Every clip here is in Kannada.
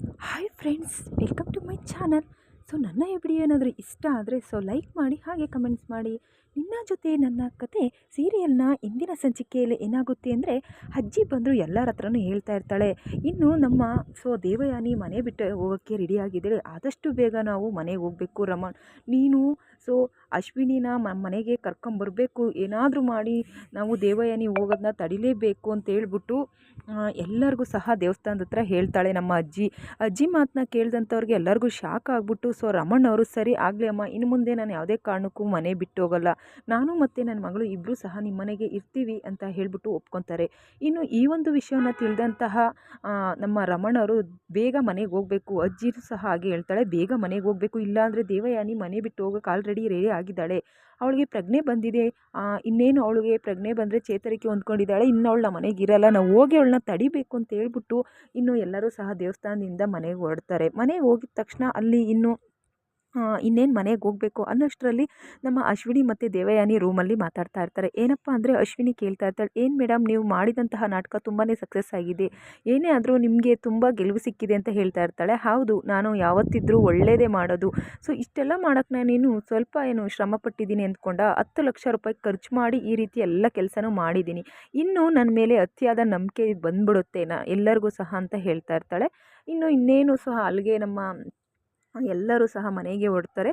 Hi friends welcome to my channel so ನನ್ನ ಈ ವಿಡಿಯೋ ಏನಾದರೂ ಇಷ್ಟ ಆದರೆ ಸೊ ಲೈಕ್ ಮಾಡಿ, ಹಾಗೆ ಕಮೆಂಟ್ಸ್ ಮಾಡಿ. ನಿನ್ನ ಜೊತೆ ನನ್ನ ಕತೆ ಸೀರಿಯಲ್ನ ಇಂದಿನ ಸಂಚಿಕೆಯಲ್ಲಿ ಏನಾಗುತ್ತೆ ಅಂದರೆ, ಅಜ್ಜಿ ಬಂದರು ಎಲ್ಲರ ಹತ್ರನೂ ಹೇಳ್ತಾ ಇರ್ತಾಳೆ. ಇನ್ನು ನಮ್ಮ ಸೊ ದೇವಯಾನಿ ಮನೆ ಬಿಟ್ಟು ಹೋಗೋಕ್ಕೆ ರೆಡಿಯಾಗಿದ್ದಾಳೆ ಆದಷ್ಟು ಬೇಗ ನಾವು ಮನೆಗೆ ಹೋಗಬೇಕು ರಮಣ್. ನೀನು ಸೊ ಅಶ್ವಿನಿನ ಮನೆಗೆ ಕರ್ಕೊಂಬರ್ಬೇಕು ಏನಾದರೂ ಮಾಡಿ ನಾವು ದೇವಯಾನಿ ಹೋಗೋದನ್ನ ತಡಿಲೇಬೇಕು ಅಂತ ಹೇಳ್ಬಿಟ್ಟು ಎಲ್ಲರಿಗೂ ಸಹ ದೇವಸ್ಥಾನದ ಹತ್ರ ಹೇಳ್ತಾಳೆ ನಮ್ಮ ಅಜ್ಜಿ. ಅಜ್ಜಿ ಮಾತನ್ನ ಕೇಳಿದಂಥವ್ರಿಗೆ ಎಲ್ಲರಿಗೂ ಶಾಕ್ ಆಗಿಬಿಟ್ಟು, ಸೊ ರಮಣ್ಣವರು ಸರಿ ಆಗಲಿ ಅಮ್ಮ ಇನ್ನು ಮುಂದೆ ನಾನು ಯಾವುದೇ ಕಾರಣಕ್ಕೂ ಮನೆ ಬಿಟ್ಟು ಹೋಗಲ್ಲ. ನಾನು ಮತ್ತು ನನ್ನ ಮಗಳು ಇಬ್ಬರೂ ಸಹ ನಿಮ್ಮ ಮನೆಗೆ ಇರ್ತೀವಿ ಅಂತ ಹೇಳಿಬಿಟ್ಟು ಒಪ್ಕೊತಾರೆ. ಇನ್ನು ಈ ಒಂದು ವಿಷಯವನ್ನು ತಿಳಿದಂತಹ ನಮ್ಮ ರಮಣ್ ಅವರು ಬೇಗ ಮನೆಗೆ ಹೋಗಬೇಕು. ಅಜ್ಜಿನೂ ಸಹ ಹಾಗೆ ಹೇಳ್ತಾಳೆ, ಬೇಗ ಮನೆಗೆ ಹೋಗಬೇಕು. ಇಲ್ಲಾಂದರೆ ದೇವಯಾನಿ ಮನೆ ಬಿಟ್ಟು ಹೋಗೋಕೆ ಆಲ್ರೆಡಿ ರೆಡಿ ಆಗಿದ್ದಾಳೆ. ಅವಳಿಗೆ ಪ್ರಜ್ಞೆ ಬಂದಿದೆ. ಇನ್ನೇನು ಅವಳಿಗೆ ಪ್ರಜ್ಞೆ ಬಂದರೆ ಚೇತರಿಕೆ ಹೊಂದ್ಕೊಂಡಿದ್ದಾಳೆ. ಇನ್ನು ಅವಳ ಮನೆಗೆ ಇರಲ್ಲ. ನಾವು ಹೋಗಿ ಅವಳನ್ನ ತಡಿಬೇಕು ಅಂತ ಹೇಳ್ಬಿಟ್ಟು ಇನ್ನು ಎಲ್ಲರೂ ಸಹ ದೇವಸ್ಥಾನದಿಂದ ಮನೆಗೆ ಹೊರಡ್ತಾರೆ. ಮನೆಗೆ ಹೋಗಿದ ತಕ್ಷಣ ಅಲ್ಲಿ ಇನ್ನು ಇನ್ನೇನು ಮನೆಗೆ ಹೋಗಬೇಕು ಅನ್ನೋಷ್ಟರಲ್ಲಿ ನಮ್ಮ ಅಶ್ವಿನಿ ಮತ್ತು ದೇವಯಾನಿ ರೂಮಲ್ಲಿ ಮಾತಾಡ್ತಾ ಇರ್ತಾರೆ. ಏನಪ್ಪ ಅಂದರೆ ಅಶ್ವಿನಿ ಕೇಳ್ತಾ ಇರ್ತಾಳೆ, ಏನು ಮೇಡಮ್ ನೀವು ಮಾಡಿದಂತಹ ನಾಟಕ ತುಂಬಾ ಸಕ್ಸಸ್ ಆಗಿದೆ. ಏನೇ ಆದರೂ ನಿಮಗೆ ತುಂಬ ಗೆಲುವು ಸಿಕ್ಕಿದೆ ಅಂತ ಹೇಳ್ತಾ ಇರ್ತಾಳೆ. ಹೌದು, ನಾನು ಯಾವತ್ತಿದ್ರೂ ಒಳ್ಳೆಯದೇ ಮಾಡೋದು. ಸೊ, ಇಷ್ಟೆಲ್ಲ ಮಾಡೋಕ್ಕೆ ನಾನೇನು ಸ್ವಲ್ಪ ಏನು ಶ್ರಮ ಪಟ್ಟಿದ್ದೀನಿ ಅಂದ್ಕೊಂಡ ಹತ್ತು ಲಕ್ಷ ರೂಪಾಯಿ ಖರ್ಚು ಮಾಡಿ ಈ ರೀತಿ ಎಲ್ಲ ಕೆಲಸನೂ ಮಾಡಿದ್ದೀನಿ. ಇನ್ನು ನನ್ನ ಮೇಲೆ ಅತಿಯಾದ ನಂಬಿಕೆ ಬಂದ್ಬಿಡುತ್ತೆ ನಾ ಎಲ್ಲರಿಗೂ ಸಹ ಅಂತ ಹೇಳ್ತಾ ಇರ್ತಾಳೆ. ಇನ್ನು ಇನ್ನೇನು ಸಹ ಅಲ್ಲಿಗೆ ನಮ್ಮ ಎಲ್ಲರೂ ಸಹ ಮನೆಗೆ ಹೊರಡ್ತಾರೆ.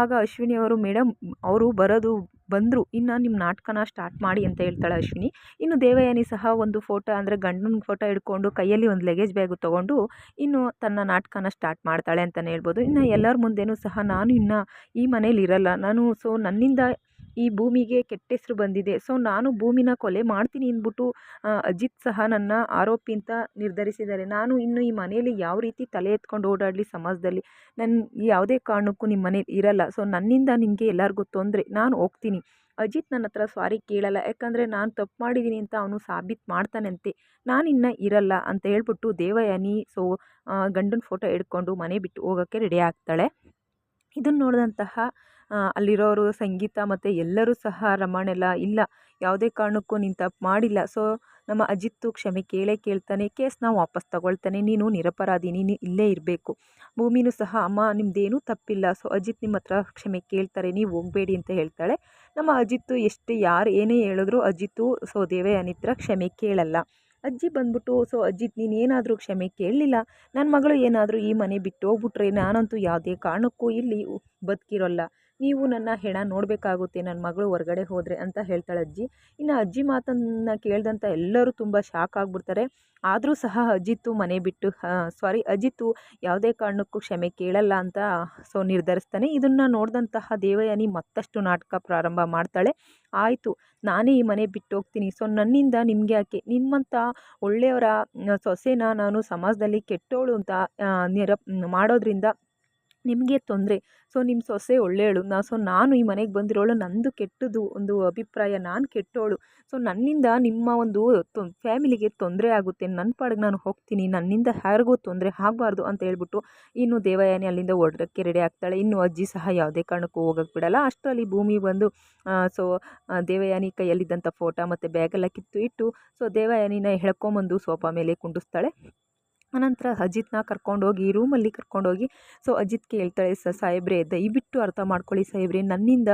ಆಗ ಅಶ್ವಿನಿ ಅವರು ಮೇಡಮ್ ಅವರು ಬರೋದು, ಬಂದರು, ಇನ್ನು ನಿಮ್ಮ ನಾಟಕನ ಸ್ಟಾರ್ಟ್ ಮಾಡಿ ಅಂತ ಹೇಳ್ತಾಳೆ ಅಶ್ವಿನಿ. ಇನ್ನು ದೇವಯಾನಿ ಸಹ ಒಂದು ಫೋಟೋ ಅಂದರೆ ಗಂಡನ ಫೋಟೋ ಹಿಡ್ಕೊಂಡು ಕೈಯಲ್ಲಿ ಒಂದು ಲಗೇಜ್ ಬ್ಯಾಗು ತೊಗೊಂಡು ಇನ್ನು ತನ್ನ ನಾಟಕನ ಸ್ಟಾರ್ಟ್ ಮಾಡ್ತಾಳೆ ಅಂತಲೇ ಹೇಳ್ಬೋದು. ಇನ್ನು ಎಲ್ಲರ ಮುಂದೆಯೂ ಸಹ ನಾನು ಇನ್ನು ಈ ಮನೇಲಿ ಇರಲ್ಲ. ನಾನು ಸೊ ನನ್ನಿಂದ ಈ ಭೂಮಿಗೆ ಕೆಟ್ಟ ಹೆಸರು ಬಂದಿದೆ. ಸೊ, ನಾನು ಭೂಮಿನ ಕೊಲೆ ಮಾಡ್ತೀನಿ ಅಂದ್ಬಿಟ್ಟು ಅಜಿತ್ ಸಹ ನನ್ನ ಆರೋಪಿ ಅಂತ ನಿರ್ಧರಿಸಿದ್ದಾರೆ. ನಾನು ಇನ್ನು ಈ ಮನೆಯಲ್ಲಿ ಯಾವ ರೀತಿ ತಲೆ ಎತ್ಕೊಂಡು ಓಡಾಡಲಿ ಸಮಾಜದಲ್ಲಿ? ನನ್ನ ಯಾವುದೇ ಕಾರಣಕ್ಕೂ ನಿಮ್ಮ ಮನೇಲಿ ಇರಲ್ಲ. ಸೊ, ನನ್ನಿಂದ ನಿಮಗೆ ಎಲ್ಲರಿಗೂ ತೊಂದರೆ. ನಾನು ಹೋಗ್ತೀನಿ. ಅಜಿತ್ ನನ್ನ ಹತ್ರ ಸಾರಿ ಕೇಳಲ್ಲ. ಯಾಕಂದರೆ ನಾನು ತಪ್ಪು ಮಾಡಿದ್ದೀನಿ ಅಂತ ಅವನು ಸಾಬೀತು ಮಾಡ್ತಾನಂತೆ. ನಾನಿನ್ನು ಇರಲ್ಲ ಅಂತ ಹೇಳ್ಬಿಟ್ಟು ದೇವಯಾನಿ, ಸೊ ಗಂಡನ ಫೋಟೋ ಹಿಡ್ಕೊಂಡು ಮನೆ ಬಿಟ್ಟು ಹೋಗೋಕ್ಕೆ ರೆಡಿ ಆಗ್ತಾಳೆ. ಇದನ್ನು ನೋಡಿದಂತಹ ಅಲ್ಲಿರೋರು ಸಂಗೀತ ಮತ್ತು ಎಲ್ಲರೂ ಸಹ ರಮಣೆಲ್ಲ ಇಲ್ಲ, ಯಾವುದೇ ಕಾರಣಕ್ಕೂ ನೀನು ತಪ್ಪು ಮಾಡಿಲ್ಲ. ಸೊ ನಮ್ಮ ಅಜಿತ್ತು ಕ್ಷಮೆ ಕೇಳೇ ಕೇಳ್ತಾನೆ ಕೇಸ್ನ ವಾಪಸ್ ತಗೊಳ್ತಾನೆ, ನೀನು ನಿರಪರಾಧಿ, ನೀನು ಇಲ್ಲೇ ಇರಬೇಕು. ಭೂಮಿನೂ ಸಹ, ಅಮ್ಮ ನಿಮ್ಮದೇನೂ ತಪ್ಪಿಲ್ಲ. ಸೊ ಅಜಿತ್ ನಿಮ್ಮ ಹತ್ರ ಕ್ಷಮೆ ಕೇಳ್ತಾರೆ, ನೀವು ಹೋಗಬೇಡಿ ಅಂತ ಹೇಳ್ತಾಳೆ. ನಮ್ಮ ಅಜಿತ್ತು ಎಷ್ಟು, ಯಾರು ಏನೇ ಹೇಳಿದ್ರು ಅಜಿತ್ತು ಸೊ ದೇವಯಾನಿತ್ರ ಕ್ಷಮೆ ಕೇಳಲ್ಲ. ಅಜ್ಜಿ ಬಂದ್ಬಿಟ್ಟು ಸೊ ಅಜಿತ್, ನೀನು ಏನಾದರೂ ಕ್ಷಮೆ ಕೇಳಲಿಲ್ಲ? ನನ್ನ ಮಗಳು ಏನಾದರೂ ಈ ಮನೆ ಬಿಟ್ಟು ಹೋಗ್ಬಿಟ್ರೆ ನಾನಂತೂ ಯಾವುದೇ ಕಾರಣಕ್ಕೂ ಇಲ್ಲಿ ಬದುಕಿರೋಲ್ಲ. ನೀವು ನನ್ನ ಹೆಣ ನೋಡಬೇಕಾಗುತ್ತೆ ನನ್ನ ಮಗಳು ಹೊರಗಡೆ ಹೋದರೆ ಅಂತ ಹೇಳ್ತಾಳೆ ಅಜ್ಜಿ. ಇನ್ನು ಅಜ್ಜಿ ಮಾತನ್ನು ಕೇಳಿದಂಥ ಎಲ್ಲರೂ ತುಂಬ ಶಾಕ್ ಆಗಿಬಿಡ್ತಾರೆ. ಆದರೂ ಸಹ ಅಜಿತ್ತು ಮನೆ ಬಿಟ್ಟು ಸಾರಿ ಅಜಿತ್ತು ಯಾವುದೇ ಕಾರಣಕ್ಕೂ ಕ್ಷಮೆ ಕೇಳಲ್ಲ ಅಂತ ಸೊ ನಿರ್ಧರಿಸ್ತಾನೆ. ಇದನ್ನು ನೋಡಿದಂತಹ ದೇವಯಾನಿ ಮತ್ತಷ್ಟು ನಾಟಕ ಪ್ರಾರಂಭ ಮಾಡ್ತಾಳೆ. ಆಯಿತು, ನಾನೇ ಈ ಮನೆ ಬಿಟ್ಟು ಹೋಗ್ತೀನಿ ಸೊ ನನ್ನಿಂದ ನಿಮಗೆ ಯಾಕೆ? ನಿಮ್ಮಂಥ ಒಳ್ಳೆಯವರ ಸೊಸೆನ ನಾನು ಸಮಾಜದಲ್ಲಿ ಕೆಟ್ಟೋಳು ಅಂತ ನಿರ ಮಾಡೋದ್ರಿಂದ ನಿಮಗೆ ತೊಂದರೆ. ಸೊ ನಿಮ್ಮ ಸೊಸೆ ಒಳ್ಳೆಯಳು. ನಾ, ಸೊ, ನಾನು ಈ ಮನೆಗೆ ಬಂದಿರೋಳು. ನಂದು ಕೆಟ್ಟದ್ದು ಒಂದು ಅಭಿಪ್ರಾಯ. ನಾನು ಕೆಟ್ಟೋಳು. ಸೊ, ನನ್ನಿಂದ ನಿಮ್ಮ ಒಂದು ತೊ, ಫ್ಯಾಮಿಲಿಗೆ ತೊಂದರೆ ಆಗುತ್ತೆ. ನನ್ನ ಪಾಡಿಗೆ ನಾನು ಹೋಗ್ತೀನಿ. ನನ್ನಿಂದ ಯಾರಿಗೂ ತೊಂದರೆ ಆಗಬಾರ್ದು ಅಂತ ಹೇಳ್ಬಿಟ್ಟು ಇನ್ನು ದೇವಯಾನಿ ಅಲ್ಲಿಂದ ಹೊರಡೋಕ್ಕೆ ರೆಡಿ ಆಗ್ತಾಳೆ. ಇನ್ನು ಅಜ್ಜಿ ಸಹ ಯಾವುದೇ ಕಾರಣಕ್ಕೂ ಹೋಗಕ್ಕೆ ಬಿಡಲ್ಲ. ಅಷ್ಟರಲ್ಲಿ ಭೂಮಿ ಬಂದು ಸೊ ದೇವಯಾನಿ ಕೈಯಲ್ಲಿದ್ದಂಥ ಫೋಟೋ ಮತ್ತು ಬ್ಯಾಗೆಲ್ಲ ಕಿತ್ತು ಇಟ್ಟು, ಸೊ, ದೇವಯಾನಿನ ಎಳ್ಕೊಂಬಂದು ಸೋಫಾ ಮೇಲೆ ಕುಂಡಿಸ್ತಾಳೆ. ಅನಂತರ ಅಜಿತ್ನ ಕರ್ಕೊಂಡೋಗಿ ರೂಮಲ್ಲಿ ಕರ್ಕೊಂಡೋಗಿ ಸೊ ಅಜಿತ್ಗೆ ಹೇಳ್ತಾಳೆ ಸ, ಸಾಹೇಬ್ರೆ, ದಯವಿಟ್ಟು ಅರ್ಥ ಮಾಡ್ಕೊಳ್ಳಿ ಸಾಹೇಬ್ರೆ, ನನ್ನಿಂದ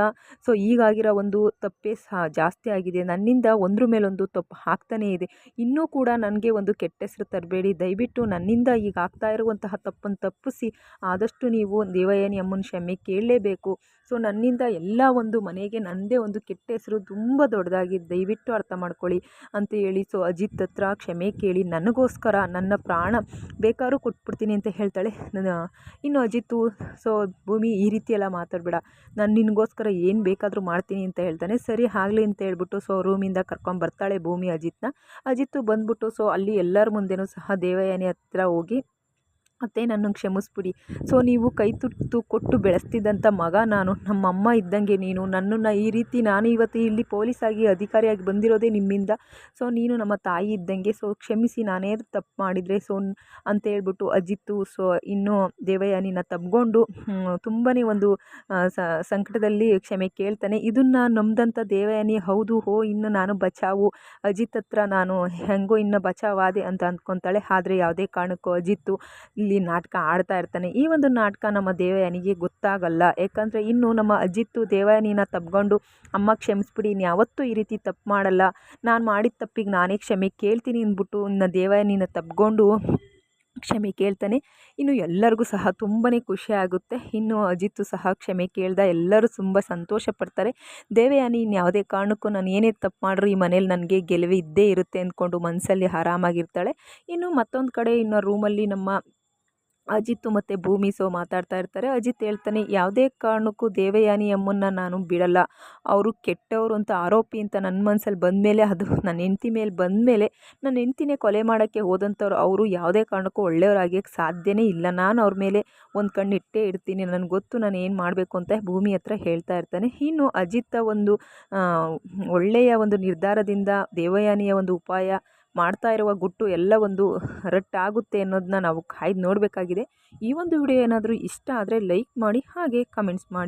ಸೊ ಈಗಾಗಿರೋ ಒಂದು ತಪ್ಪೇ ಸಹ ಜಾಸ್ತಿ ಆಗಿದೆ, ನನ್ನಿಂದ ಒಂದ್ರ ಮೇಲೊಂದು ತಪ್ಪು ಆಗ್ತಾನೇ ಇದೆ, ಇನ್ನೂ ಕೂಡ ನನಗೆ ಒಂದು ಕೆಟ್ಟ ಹೆಸರು ತರಬೇಡಿ, ದಯವಿಟ್ಟು ನನ್ನಿಂದ ಈಗ ಆಗ್ತಾ ಇರುವಂತಹ ತಪ್ಪನ್ನು ತಪ್ಪಿಸಿ, ಆದಷ್ಟು ನೀವು ದೇವಯ್ಯನಿ ಅಮ್ಮನ ಕ್ಷಮೆ ಕೇಳಲೇಬೇಕು ಸೊ ನನ್ನಿಂದ ಎಲ್ಲ ಒಂದು ಮನೆಗೆ ನನ್ನದೇ ಒಂದು ಕೆಟ್ಟ ಹೆಸರು ತುಂಬ ದೊಡ್ಡದಾಗಿದೆ, ದಯವಿಟ್ಟು ಅರ್ಥ ಮಾಡ್ಕೊಳ್ಳಿ ಅಂತ ಹೇಳಿ ಸೊ ಅಜಿತ್ ಹತ್ರ ಕ್ಷಮೆ ಕೇಳಿ, ನನಗೋಸ್ಕರ, ನನ್ನ ಪ್ರಾಣ ಬೇಕಾದ್ರೂ ಕೊಟ್ಬಿಡ್ತೀನಿ ಅಂತ ಹೇಳ್ತಾಳೆ. ಇನ್ನು ಅಜಿತ್ತು, ಸೊ ಭೂಮಿ ಈ ರೀತಿ ಎಲ್ಲ ಮಾತಾಡಬೇಡ. ನಾನು ನಿನಗೋಸ್ಕರ ಏನು ಬೇಕಾದರೂ ಮಾಡ್ತೀನಿ ಅಂತ ಹೇಳ್ತಾನೆ. ಸರಿ, ಆಗಲಿ ಅಂತ ಹೇಳ್ಬಿಟ್ಟು, ಸೊ ರೂಮಿಂದ ಕರ್ಕೊಂಬರ್ತಾಳೆ ಭೂಮಿ ಅಜಿತ್ನ. ಅಜಿತ್ತು ಬಂದ್ಬಿಟ್ಟು, ಸೊ ಅಲ್ಲಿ ಎಲ್ಲರ ಮುಂದೆನೂ ಸಹ ದೇವಯಾನಿ ಹತ್ರ ಹೋಗಿ ಅತ್ತೆ ನನ್ನನ್ನು ಕ್ಷಮಿಸ್ಬಿಡಿ. ಸೊ ನೀವು ಕೈ ತುತ್ತು ಕೊಟ್ಟು ಬೆಳೆಸ್ತಿದ್ದಂಥ ಮಗ ನಾನು. ನಮ್ಮಮ್ಮ ಇದ್ದಂಗೆ ನೀನು. ನನ್ನನ್ನು ಈ ರೀತಿ ನಾನು ಇವತ್ತು ಇಲ್ಲಿ ಪೊಲೀಸಾಗಿ ಅಧಿಕಾರಿಯಾಗಿ ಬಂದಿರೋದೇ ನಿಮ್ಮಿಂದ. ಸೊ ನೀನು ನಮ್ಮ ತಾಯಿ ಇದ್ದಂಗೆ. ಸೊ ಕ್ಷಮಿಸಿ. ನಾನೇ ತಪ್ಪು ಮಾಡಿದರೆ. ಸೊ ಅಂತ ಹೇಳ್ಬಿಟ್ಟು ಅಜಿತ್ತು ಸೊ ಇನ್ನೂ ದೇವಯಾನಿನ ತಬ್ಕೊಂಡು ತುಂಬಾ ಒಂದು ಸಂಕಟದಲ್ಲಿ ಕ್ಷಮೆ ಕೇಳ್ತಾನೆ. ಇದನ್ನು ನಂಬಿದಂಥ ದೇವಯಾನಿ ಹೌದು. ಹೋ, ಇನ್ನು ನಾನು ಬಚಾವು. ಅಜಿತ್ ಹತ್ರ ನಾನು ಹೆಂಗೋ ಇನ್ನು ಬಚಾವಾದೆ ಅಂತ ಅಂದ್ಕೊತಾಳೆ ಆದರೆ ಯಾವುದೇ ಕಾರಣಕ್ಕೂ ಅಜಿತ್ತು ಇಲ್ಲಿ ನಾಟಕ ಆಡ್ತಾ ಇರ್ತಾನೆ. ಈ ಒಂದು ನಾಟಕ ನಮ್ಮ ದೇವಯಾನಿಗೆ ಗೊತ್ತಾಗಲ್ಲ. ಯಾಕಂದರೆ ಇನ್ನು ನಮ್ಮ ಅಜಿತ್ತು ದೇವಯಾನಿನ ತಪ್ಕೊಂಡು ಅಮ್ಮ ಕ್ಷಮಿಸ್ಬಿಡಿ ಇನ್ನು ಯಾವತ್ತೂ ಈ ರೀತಿ ತಪ್ಪು ಮಾಡಲ್ಲ. ನಾನು ಮಾಡಿದ ತಪ್ಪಿಗೆ ನಾನೇ ಕ್ಷಮೆ ಕೇಳ್ತೀನಿ ಅಂದ್ಬಿಟ್ಟು ಇನ್ನು ದೇವಯಾನಿನ ತಪ್ಕೊಂಡು ಕ್ಷಮೆ ಕೇಳ್ತಾನೆ. ಇನ್ನು ಎಲ್ಲರಿಗೂ ಸಹ ತುಂಬಾ ಖುಷಿ ಆಗುತ್ತೆ. ಇನ್ನು ಅಜಿತ್ತು ಸಹ ಕ್ಷಮೆ ಕೇಳ್ದ ಎಲ್ಲರೂ ತುಂಬ ಸಂತೋಷ ಪಡ್ತಾರೆ. ದೇವಯಾನಿ ಇನ್ನು ಯಾವುದೇ ಕಾರಣಕ್ಕೂ ನಾನು ಏನೇ ತಪ್ಪು ಮಾಡ್ರು ಈ ಮನೇಲಿ ನನಗೆ ಗೆಲುವು ಇದ್ದೇ ಇರುತ್ತೆ ಅಂದ್ಕೊಂಡು ಮನಸ್ಸಲ್ಲಿ ಆರಾಮಾಗಿರ್ತಾಳೆ. ಇನ್ನು ಮತ್ತೊಂದು ಕಡೆ ಇನ್ನು ರೂಮಲ್ಲಿ ನಮ್ಮ ಅಜಿತ್ತು ಮತ್ತು ಭೂಮಿ ಸೊ ಮಾತಾಡ್ತಾ ಇರ್ತಾರೆ. ಅಜಿತ್ ಹೇಳ್ತಾನೆ, ಯಾವುದೇ ಕಾರಣಕ್ಕೂ ದೇವಯಾನಿ ಅಮ್ಮನ್ನ ನಾನು ಬಿಡಲ್ಲ. ಅವರು ಕೆಟ್ಟವರು ಅಂತ ಆರೋಪಿ ಅಂತ ನನ್ನ ಮನಸ್ಸಲ್ಲಿ ಬಂದಮೇಲೆ ಅದು ನನ್ನ ಹೆಂಡತಿ ಮೇಲೆ ಬಂದಮೇಲೆ ನನ್ನ ಹೆಂಡ್ತಿನೇ ಕೊಲೆ ಮಾಡೋಕ್ಕೆ ಹೋದಂಥವ್ರು ಅವರು ಯಾವುದೇ ಕಾರಣಕ್ಕೂ ಒಳ್ಳೆಯವರಾಗಿಯೋಕ್ಕೆ ಸಾಧ್ಯನೇ ಇಲ್ಲ. ನಾನು ಅವ್ರ ಮೇಲೆ ಒಂದು ಕಣ್ಣು ಇಟ್ಟೇ ಇಡ್ತೀನಿ. ನನಗೆ ಗೊತ್ತು ನಾನು ಏನು ಮಾಡಬೇಕು ಅಂತ ಭೂಮಿ ಹತ್ರ ಹೇಳ್ತಾ ಇರ್ತಾನೆ. ಇನ್ನು ಅಜಿತ್ತ ಒಂದು ಒಳ್ಳೆಯ ಒಂದು ನಿರ್ಧಾರದಿಂದ ದೇವಯಾನಿಯ ಒಂದು ಉಪಾಯ ಮಾಡ್ತಾ ಇರುವ ಗುಟ್ಟು ಎಲ್ಲ ಒಂದು ರಟ್ಟಾಗುತ್ತೆ ಅನ್ನೋದನ್ನ ನಾವು ಕಾಯ್ದು ನೋಡಬೇಕಾಗಿದೆ. ಈ ಒಂದು ವಿಡಿಯೋ ಏನಾದರೂ ಇಷ್ಟ ಆದರೆ ಲೈಕ್ ಮಾಡಿ ಹಾಗೆ ಕಮೆಂಟ್ಸ್ ಮಾಡಿ.